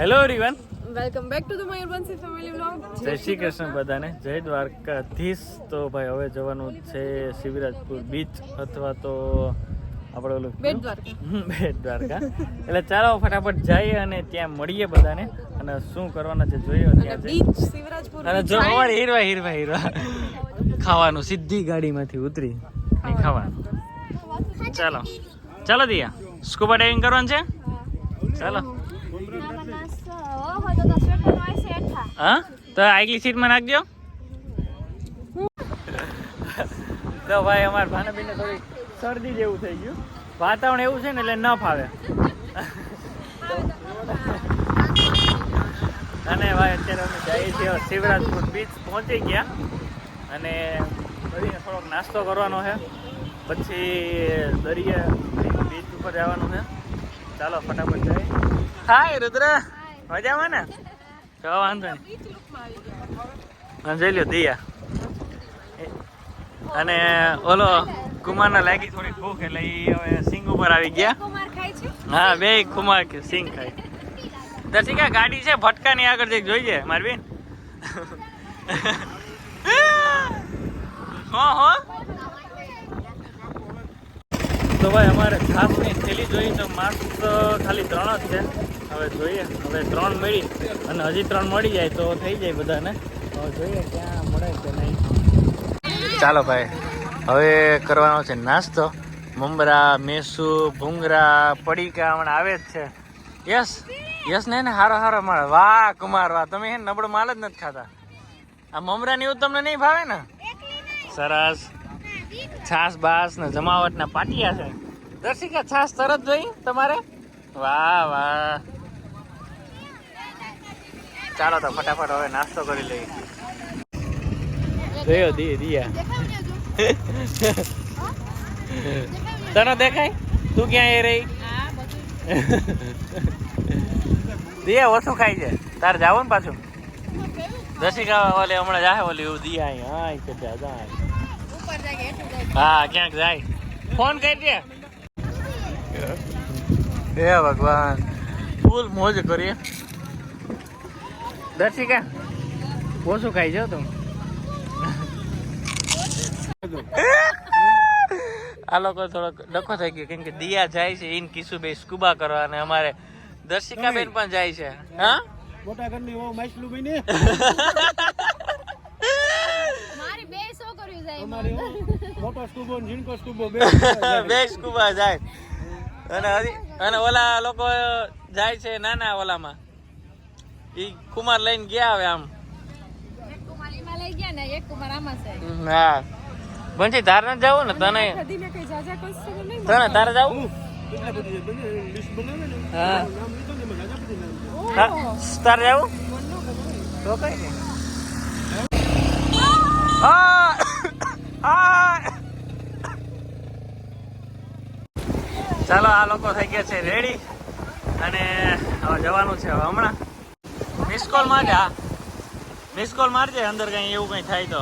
Hello everyone welcome back to the Mayurvanshi family vlog જય શ્રી કૃષ્ણ બધાને. જય દ્વારકાધીશ. તો ભાઈ હવે જવાનું છે શિવરાજપુર બીચ અથવા તો આપણે ઓલું બેટ દ્વારકા. બેટ દ્વારકા. એટલે ચાલો ફટાફટ જઈએ અને ત્યાં મળીએ બધાને. અને શું કરવાના છે જોઈએ ત્યાં. બીચ શિવરાજપુર અને જો. અમારે હીરવા હીરવા હીરવા. ખાવાનું સીધી ગાડીમાંથી ઉતરી ને ખાવાનું. ચાલો. ચાલો દિયા. સ્કૂબા ડાઇવિંગ કરવાનું છે? ચાલો. હા? તો આગલી સીટમાં નાખજો તો ભાઈ અમાર ભાનાબીને થોડી શરદી જેવું થઈ ગયું. વાતાવરણ એવું છે ને એટલે ન ફાવે અને ભાઈ અત્યારે અમે જઈએ છીએ શિવરાજપુર બીચ પહોંચી ગયા. અને બધીને થોડોક નાસ્તો કરવાનો છે. પછી દરિયા બીચ ઉપર જવાનું છે. ચાલો ફટાફટ જઈએ. હાય રુદ્ર. મજામાં ને? તો વાંધો નહીં. Beach look માં આવી ગયા. અને જોઈ લ્યો દિયા અને ઓલો કુમારના લાગી થોડી ભૂખ, એટલે એ હવે સિંગ ઉપર આવી ગયા. હા, બે કુમાર સિંગ ખાય. દર્શિકા ગાડી છે, ભટકાની આગળ જઈ જોઈએ મારી બેન હો હો. તો ભાઈ, અમારે છાસની થેલી જોઈ તો માસ્ક ખાલી ત્રણ જ છે. હવે જોઈએ. હવે ત્રણ મળી અને હજી ત્રણ મળી જાય તો થઈ જાય બધાને. હવે જોઈએ ક્યાં મળે કે નહીં. ચાલો ભાઈ, હવે કરવાનો છે નાસ્તો. મમરા મેસુ ભૂંગરા, પડીકા હમણાં આવે જ છે. યસ યસ ને ને, હારો હારો મળે. વાહ, કુમાર, વાહ. તમે નબળો માલ જ નથી ખાતા. આ મમરા ને એવું તમને નહીં ભાવે ને? સરસ. છાસ, બાસ ને જમાવટ ના પાટિયા છે. દર્શિકા, છાસ તરત જોઈ તમારે? વાહ વાહ. ચાલો તો ફટાફટ હવે નાસ્તો કરી લઈએ. જોયો દી દિયા તને દેખાય? તું ક્યાં એ રહી? દિયા ઓછું ખાય છે. તારે જાવું ને પાછું? દર્શિકા ઓલે હમણાં જાય ઓલી એવું દિયા અહીં હા કે જાય? હા ક્યાંક જાય. ફોન કરી દે. હે ભગવાન. ફૂલ મોજ કરીએ. દર્શિકા ઓછું ખાઈ જાવ તું? આ લોકો થોડોક ડખો થઈ ગયો કેમ કે દિયા જાય છે ઇન કિશુભાઈ સ્કૂબા કરવા અને અમારે દર્શિકા બેન પણ જાય છે. હા? મોટા ઘરની ઓ માછલું બની મારી બે છોકરીઓ જાય અમારી મોટો સ્કુબો ને ઝીણકો સ્કુબો બે બે સ્કુબા જાય. અને અને ઓલા લોકો જાય છે નાના ઓલામાં. ઈ કુમાર લઈને ગયા હવે આમ. એક કુમાર એમાં લઈ ગયા ને એક કુમાર આમાં છે. હા. બંજી તારે ન જાવ ને તને? કદીને કઈ જાજા કશું નહીં? તને તારે જાવ? એટલા બધી બધી લિસ્ટ બનાવે ને હા. નામ લીધું ને એમાં રાજા બધી હા, તારે જાવ? તો કઈ નહીં. આ! આ! ચાલો આ લોકો થઈ ગયા છે રેડી અને હવે જવાનું છે હવે હમણાં. મિસ કોલ મારજે, હા. મિસ કોલ મારજે, અંદર કઈ એવું કઈ થાય તો?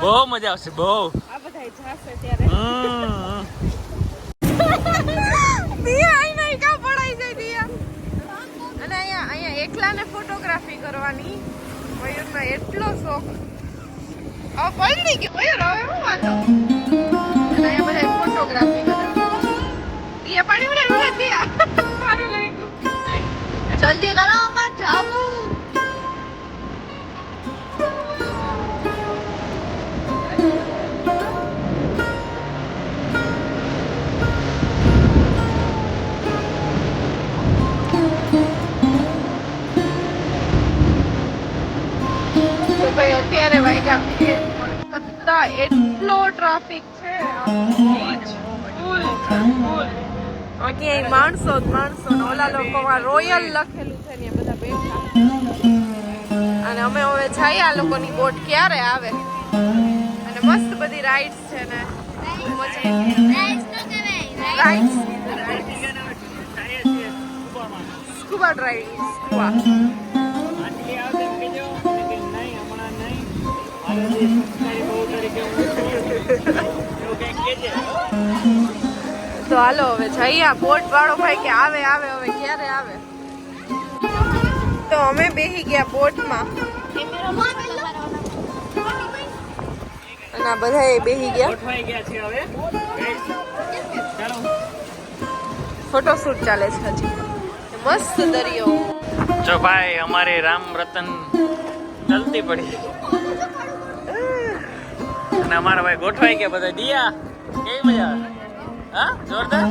બહુ મજા આવશે, બહુ. એકલાને ફોટોગ્રાફી કરવાની. મયુરનો એટલો શોખ. આ પલળી ગયું, મયુર, હવે અને અહીંયા બધા ફોટોગ્રાફી જલ્દી કરો અમાર જાવું તો ભાઈ અત્યારે વાગ્યા છે છતાં એટલો ટ્રાફિક છે ફૂલ ફૂલ બાકી માણસો જ માણસો ઓલા લોકોમાં રોયલ લખેલું છે ને બધા બેઠા. અને અમે હવે જઈએ આ લોકોની બોટ ક્યારે આવે? અને મસ્ત બધી રાઇડ્સ છે ને. સ્કૂબા ડ્રાઇવિંગ સ્કૂબા આટલી આવશે તો હાલો હવે જઈએ બોટ વાળો ભાઈ કે આવે આવે હવે ક્યારે આવે? તો અમે બેહી ગયા બોટમાં અને બધા બેહી ગયા. ગોઠવાઈ ગયા છે હવે ચાલો ફોટોશૂટ ચાલે છે હજી. મસ્ત દરિયો. જો ભાઈ અમારે રામ રતન ચલતી પડી. અને અમારા ભાઈ ગોઠવાઈ ગયા બધા દિયા. કેવી મજા હા? જોરદાર?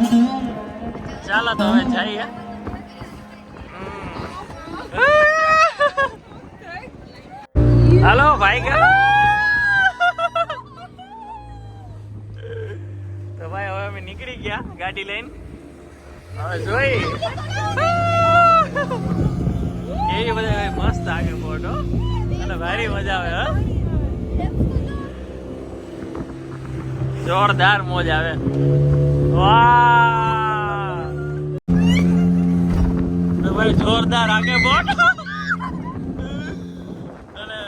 ચાલો તો હવે જઈએ. હાલો, ભાઈ ગયા તો ભાઈ હવે અમે નીકળી ગયા ગાડી લઈને. હવે જોઈ. એ બધા મસ્ત આગળ ફોટો અને ભારી મજા આવે, હા? જોરદાર મોજ આવે. વાહ! ભાઈ જોરદાર આગે બોટ. અને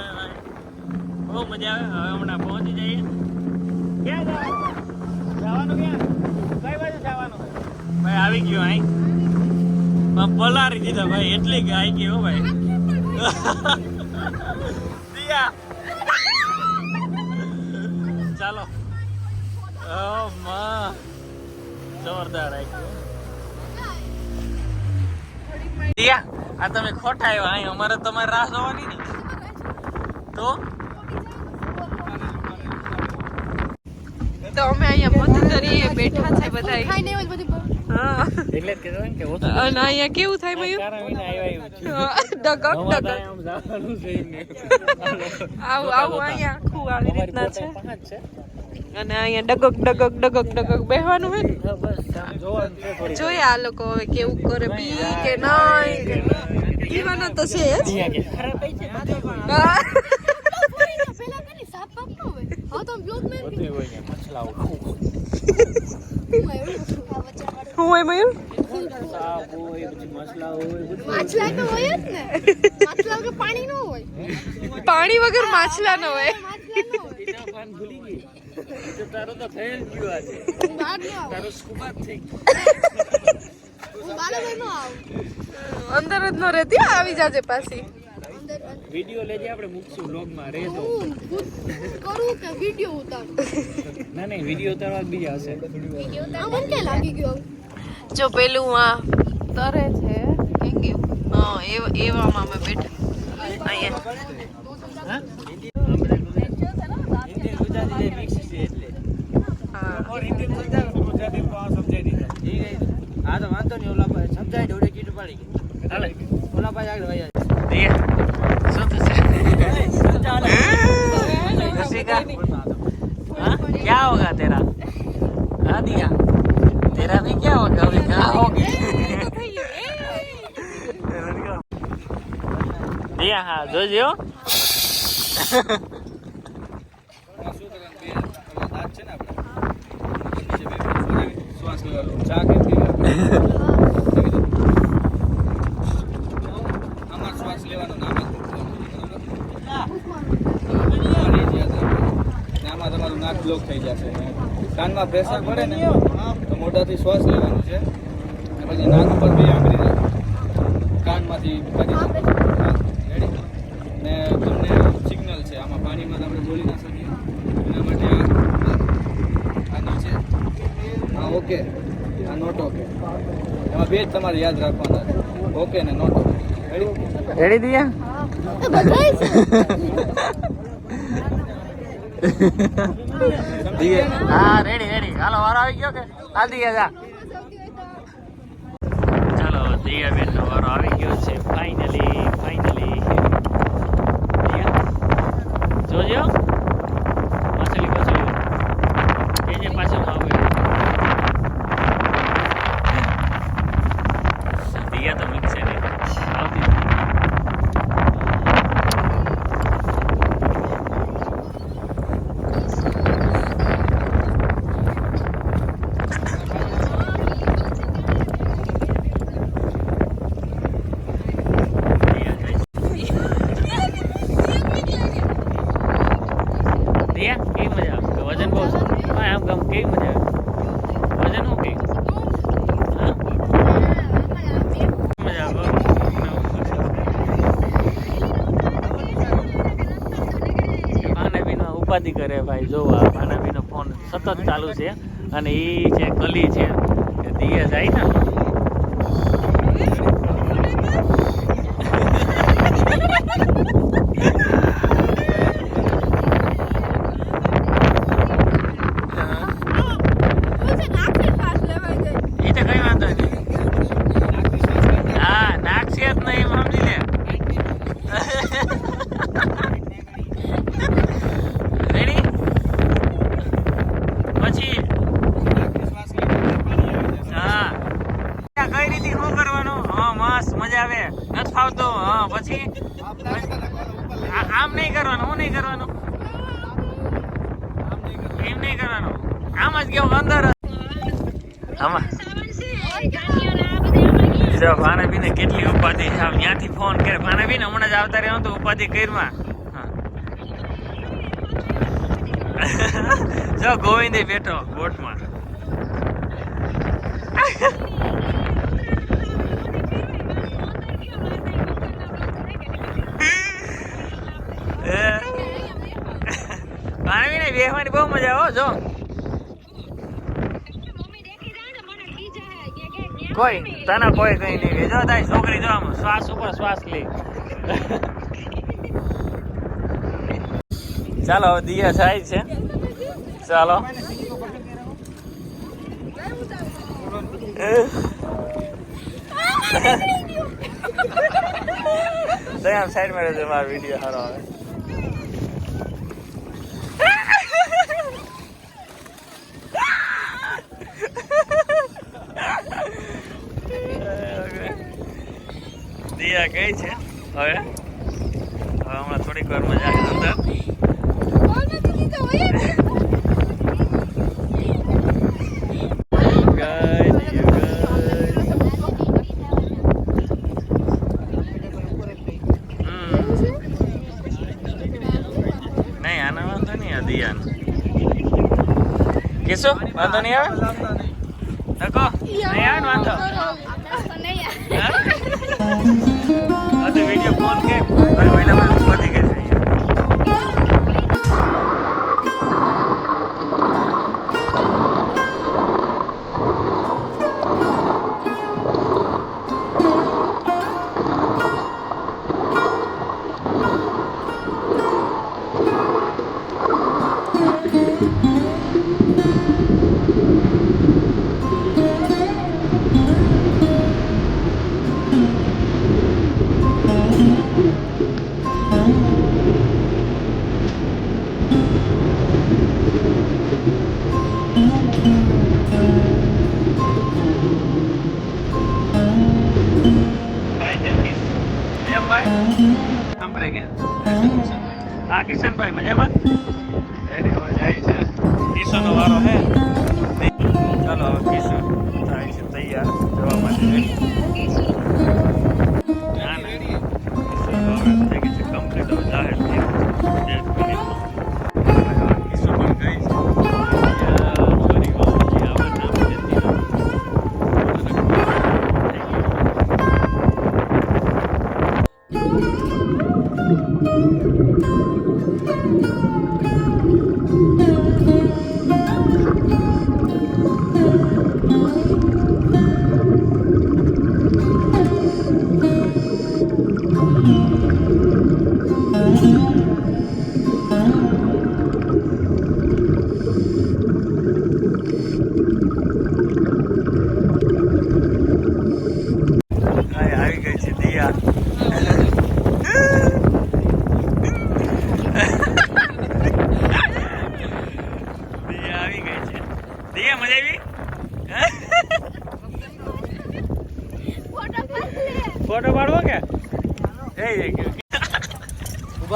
બહુ મજા આવે. હવે હમણાં પહોંચી જઈએ. ક્યાં જવાનું? જવાનું ક્યાં? કઈ બાજુ જવાનું? ભાઈ આવી ગયો અહીં. પલારી દીધા ભાઈ એટલી ગાય ગયો ભાઈ. દિયા ચાલો ઓ માં જોરદાર આ તમે ખોટા આવ્યા. અહીં અમારે તમારે રાહ જોવાની ને. તો? તો અમે અહીંયા મધદરીએ બેઠા છે બધા. હા. એટલે જ કે ઓછું. અને અહીંયા કેવું થાય મયું. ડગક ડગક. આવું આવું અહીંયા આખું આવી રીતના પોતે છે. પાંચ છે. અને અહીંયા ડગક ડગક ડગક ડગક બેહવાનું હોય ને. જોઈએ આ લોકો હવે કેવું કરે બી કે નહીં પીવાના તો છે. હા. હોય મયુર પાણી વગર માછલા ન હોય તારું તો ફેલ ગયો આજે. હું બહાર ન આવું. તારું સ્કૂબા થઈ ગયું. હું બહાર ન આવું. અંદર જ ન રહેતી આવી જાજે પાછી. વિડિયો લેજે આપણે મૂકશું vlogમાં, રે તો કરું કે વિડિયો ઉતાર? ના નહીં વીડિયો ઉતારવા બીજા હશે. આ મને કે લાગી ગયો? જો પેલું આ તરે છે એંગ્યું હા એવામાં અમે બેઠા. અહીંયા. હા? ગુજરાતી જે mix છે એટલે. હા હા તો વાંધો નહીં ઓલા પાસે સમજાય દે ઓડે કીધું પાડી ગઈ હાલે. ઓલા પાસે આગળ વહી દિયા, શું થશે? रसिका हाँ? क्या होगा तेरा हाँ दिया तेरा भी क्या होगा अभी कहाँ होगी દિયા હા જોજો બ્લોક થઈ જશે. કાનમાં પ્રેશર પડે ને તો મોટાથી શ્વાસ લેવાનું છે. અને પછી નાક ઉપર બે આંગળી રાખો. કાનમાંથી કરી ને તમને સિગ્નલ છે. આમાં પાણીમાં આપણે બોલી ના શકીએ. એના માટે આ છે હા ઓકે. આ નોટ ઓકે એમાં બે જ તમારે યાદ રાખવાના છે. ઓકે ને નોટ ઓકે રેડી રેડી દિયા છે હા રેડી રેડી હાલો વારો આવી ગયો કે? હાલ દિયા જા. ચાલો દિયા બેન નો વારો આવી ગયો છે ફાઇનલી ફાઇનલી જોજો મછલી મછલી એ જે પાછળ આવે દિયા તો મિક્સ છે ને આવતી નથી. દિયા જઈશ. ઉપાધિ કરે ભાઈ. જો આ ભાનાભીનો ફોન સતત ચાલુ છે અને એ છે કલી છે દિયે જાય ને એ તો કઈ વાંધો નહીં હા નાખશે જ નહીં એમ સમજી લે રેડી પછી હા આ કઈ રીતે શું કરવાનું હા મસ્ત મજા આવે નથી ફાવતું હા પછી આ- આમ નહીં કરવાનું હું નહીં કરવાનું એમ નહીં કરવાનું કેવું અંદર. આમાં. જો ભાનાબીને કેટલી ઉપાધિ આમ ત્યાંથી ફોન કરે. ભાનાબીને હમણાં જ આવતા રહ્યો તો ઉપાધિ કરીમાં જો ગોવિંદે બેઠો બોટમાં. ભાનાબીને બેહવાની બહુ મજા હો, જો. કોઈ તને કોઈ કઈ નહીં લે જો તારી છોકરી જો આમ શ્વાસ ઉપર શ્વાસ લે. ચાલો હવે દિયા થાય છે. ચાલો. આમ સાઈડમાં રહેજો મારો વીડિયો સારો આવે. દિયા કઈ છે? હવે? હવે હમણાં થોડીક વારમાં જાય અંદર વાંધો હમ. નહીં આના વાંધો નહીં આવે? વાંધો નહીં. આવે તકો નહીં. આવે હા વીડિયો ફોન કે પહેલા મને પતી ગઈ. હા કિશનભાઈ મજામાં? કિશનનો વારો હે.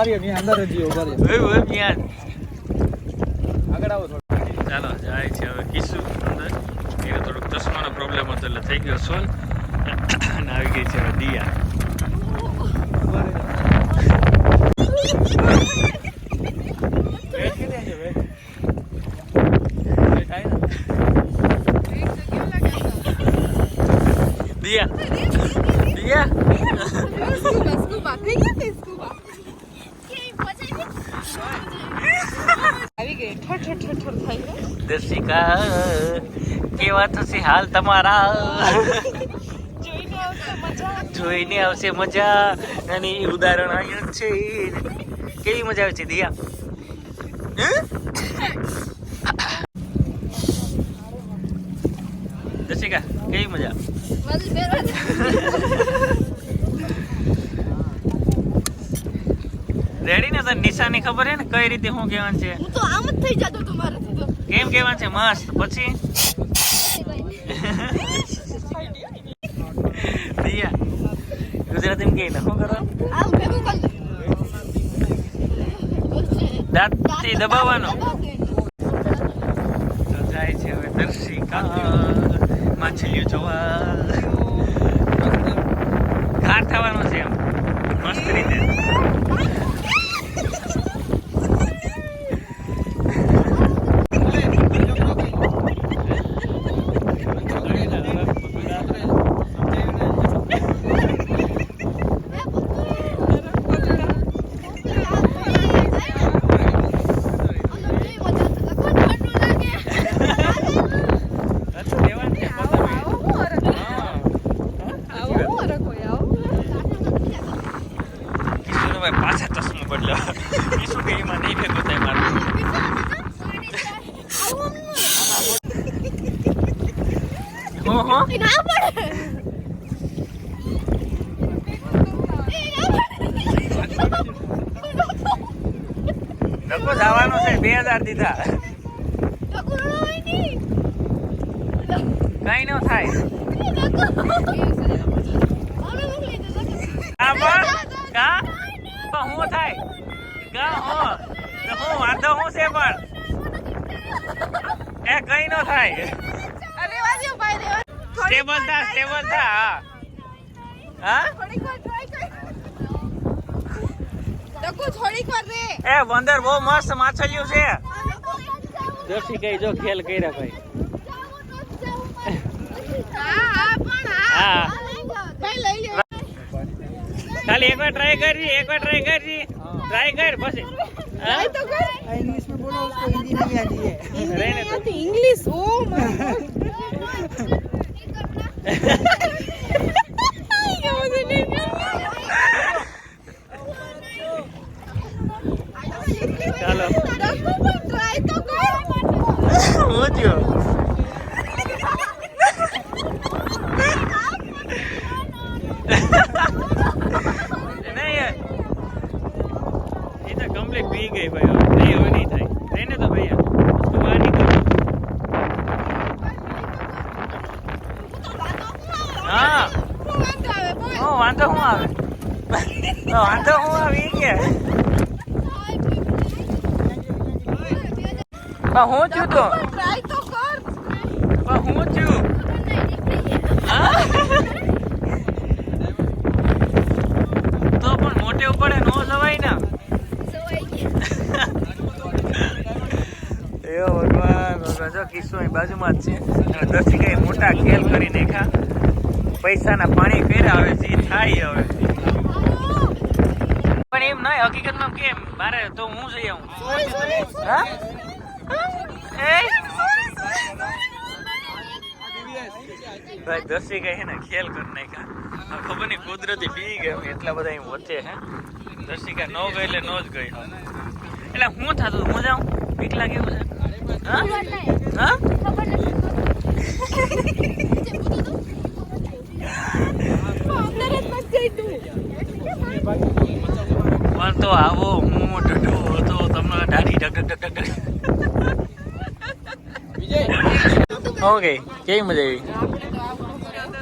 ઊભા રહ્યો ની અંદર જ ઊભા રહ્યો ઓય, ઓય, ત્યાં. આગળ આવો થોડું ચાલો જાય છે હવે કિસ્સુ અંદર એને થોડોક ચશ્માનો પ્રોબ્લેમ હતો એટલે થઈ ગયો સોલ્વ અને આવી ગઈ છે હવે દિયા વેટ કેટલી છે વેટ વેટ થાય ને? દિયા દિયા સ્કૂબા થઈ ગયા તે સ્કૂબા ઠર ઠર ઠર ઠર થાય હે. દર્શિકા કેવા થશે હાલ તમારા. જોઈને આવશે મજા. જોઈને આવશે મજા. અને એ ઉદાહરણ અહીંયા છે. કેવી મજા આવે છે દિયા? હે? દર્શિકા કેવી મજા? રેડી ને તને નિશાની ખબર હે ને કઈ રીતે શું કહેવાનું છે? હું તો આમ જ થઈ જતો તમારે કેમ કહેવાનું છે? મસ્ત. પછી દિયા ગુજરાતીમાં કહીને શું કરો? દાંતથી દબાવવાનો. તો જાય છે હવે દર્શી માછલીઓ જોવા. ઘાટ થવાનો છે એમ મસ્ત રીતે અચ્છા, લેવાનું છે આવો આવો હું હરખ હા. આવો હું હરખ હોય આવો કિશોરભાઈ પાછા ચશ્મો બદલ્યો એ શું કે એમાં નહીં ભેગો થાય મારું હો હો ના પડે નકો જવાનો છે બે હજાર દીધા. કઈ ન થાય. કા હું થાય? કા હો. તો હું વાંધો હું છે પણ? એ કઈ ન થાય. સ્ટેબલ થા સ્ટેબલ થા હા. હા? થોડીક વાર ટ્રાય કર ડકુ થોડીક વાર રે એ વંદર બહુ મસ્ત માછલીઓ છે જોશી કઈ જો ખેલ કર્યા ભાઈ હા હા પણ હા હા ભાઈ લઈ લે ખાલી એકવાર ટ્રાય કરજી એકવાર ટ્રાય કરજી ટ્રાય કર પછી હા? તો કર इंग्लिश में बोलो उसको हिंदी नहीं आती है રહેને દો. ઇંગ્લિશ ઓ માય ચાલો ટ્રાય તો કર હું થયો પણ હું છું તો ટ્રાય તો કર પણ હું છું તો પણ મોટે ઉપડે નો જવાય ને. એવો ભગવાન ભગવાન જો કિસ્સો અહીં બાજુમાં જ છે. અને દસી મોટા ખેલ કરી નાખ્યા. પૈસાના પાણી કર્યા હવે જે થાય હવે. પણ એમ નહીં હકીકતમાં કેમ? મારે તો હું જઈ આવું. હા? ભાઈ દસી ગઈ ને, ખેલ કરી નાખ્યા. ખબર નહીં કુદરતી પી ગઈ એટલા બધા અહીં વચ્ચે હે દર્શિકા ન ગઈ એટલે ન જ ગઈ એટલે હું થતું, હું જાઉં? બીક લાગે એવું છે? હા? પણ તો આવો હું ડઢો હતો, તમને દાઢી ડગ ડગ ડગ ડગ. ઓકે કેવી મજા આવી?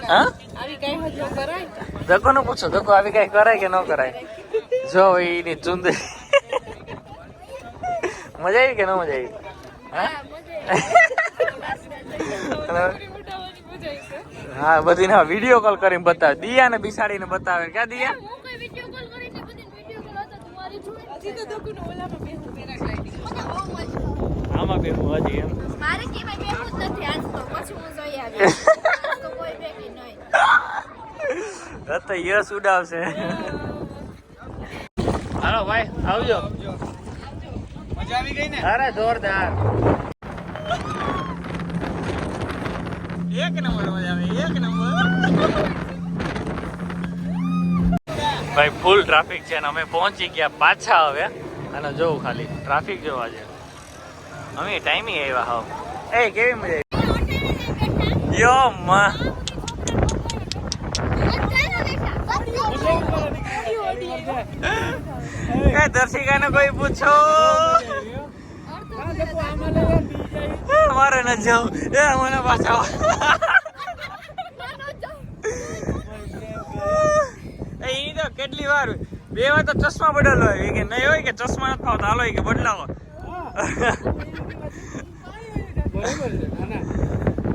હા? આવી કઈ ધક્કો નો પૂછો ધક્કો આવી કઈ કરાય કે ન કરાય? જો એની ચુંદ મજા આવી કે ન મજા આવી? હા? બધી ના વીડિયો કોલ કરીને બતાવે. દિયા ને બિસાડીને બતાવે. ક્યાં દિયા હજી તો દકુ નો ઓલામાં બેહું પેરા ગ્લાઇડિંગ આમાં બે હજી એમ. મારે કે ભાઈ બેહું જ નથી આજ તો પછી હું જોઈ આવી તો કોઈ બેઠી નહીં. તો યસ ઉડાવશે. હાલો ભાઈ આવજો. મજા આવી ગઈ ને? અરે જોરદાર. એક નંબર મજા આવે એક નંબર. ભાઈ ફૂલ ટ્રાફિક છે ને અમે પહોંચી ગયા પાછા હવે. અને જોઉં ખાલી ટ્રાફિક જોવા છે. અમે ટાઈમિંગ આવ્યા હાવ એ કેવી મજા આવી યો માં એ દર્શિકાને કોઈ પૂછો મારે ન જાઉં એ મને પાછા એ ઈ તો કેટલી વાર બે વાર તો ચશ્મા બદલો હોય કે નહીં હોય કે ચશ્મા નથી આવતા હાલો કે બદલાવો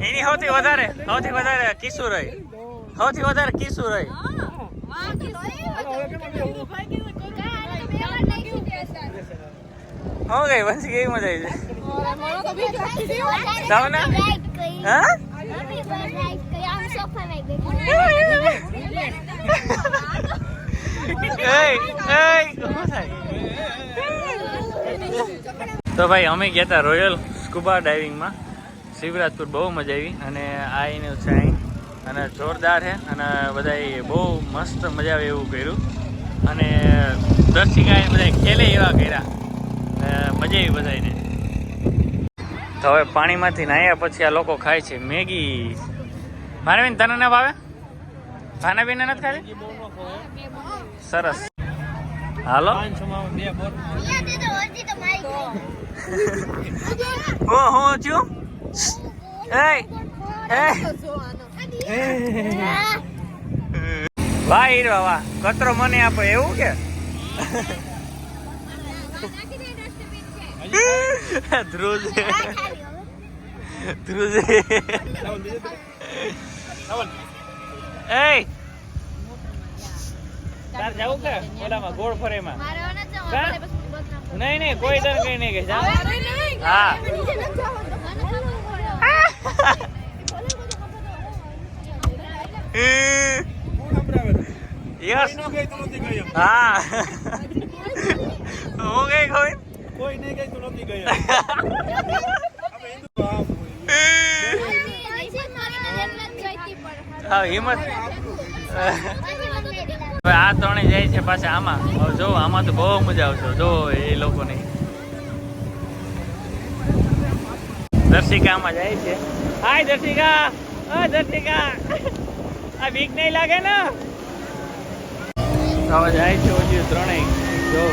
એની સૌથી વધારે સૌથી વધારે કિશોર રહી. સૌથી વધારે કિશોર રહી. હો ગઈ વંશી કેવી મજા આવી છે. જાઓ ને હા? તો ભાઈ અમે ગયા હતા રોયલ સ્કુબા ડાઇવિંગમાં શિવરાજપુર બહુ મજા આવી અને આ એનું છે અહીં. અને જોરદાર છે અને બધાએ બહુ મસ્ત મજા આવે એવું કર્યું. અને દર્શિકાએ બધા ખેલે એવા કર્યા. મજા આવી બધાને તો હવે પાણીમાંથી નાહ્યા પછી આ લોકો ખાય છે મેગી. માનવીન તને ના ભાવે? ખાના પીના નથી ખાતી સરસ. હાલો. હું હો છું વાહ હીરો વાહ કચરો મને આપો એવું કે? ધ્રુજ. ધ્રુજ. એ તાર જાવું કે? ઓલામાં ગોળ ફરેમાં? નહીં નહીં કોઈ તને કઈ નહીં કે જા હા. યસ. હા. હું કઈ કોઈ નહીં ગઈ તો નથી ગયા. હા હિંમત. હવે આ ત્રણે જાય છે પાછા આમાં. હવે જો આમાં તો બહુ મજા આવશે. જો એ લોકોની. દર્શિકામાં જાય છે. હાય દર્શિકા. હા દર્શિકા. આ બીક નહીં લાગે ને? હવે જાય છે ઓછી ત્રણેય. જો.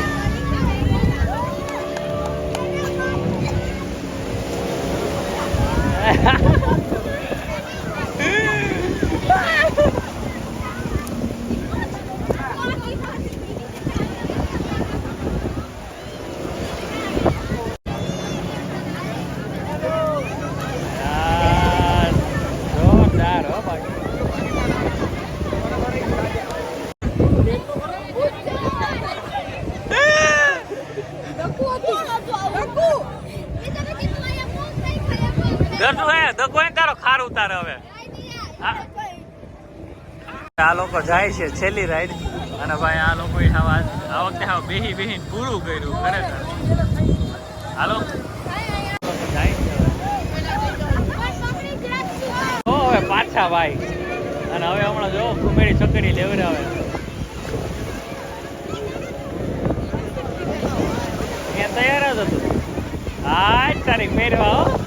યાર, જોરદાર હો બાકી ઘરનું હે દગો હે તારો ખાર ઉતારે હવે આ લોકો જાય છે છેલ્લી રાઈડ અને ભાઈ, આ લોકો આ વખતે હાવ બેહી બેહી પૂરું કર્યું, ખરેખર. હાલો? હવે. પાછા ભાઈ અને હવે હમણાં જો કુમેરી ચકડી લેવડાવે. તૈયાર જ હતું. આજ તારીખ મેળવા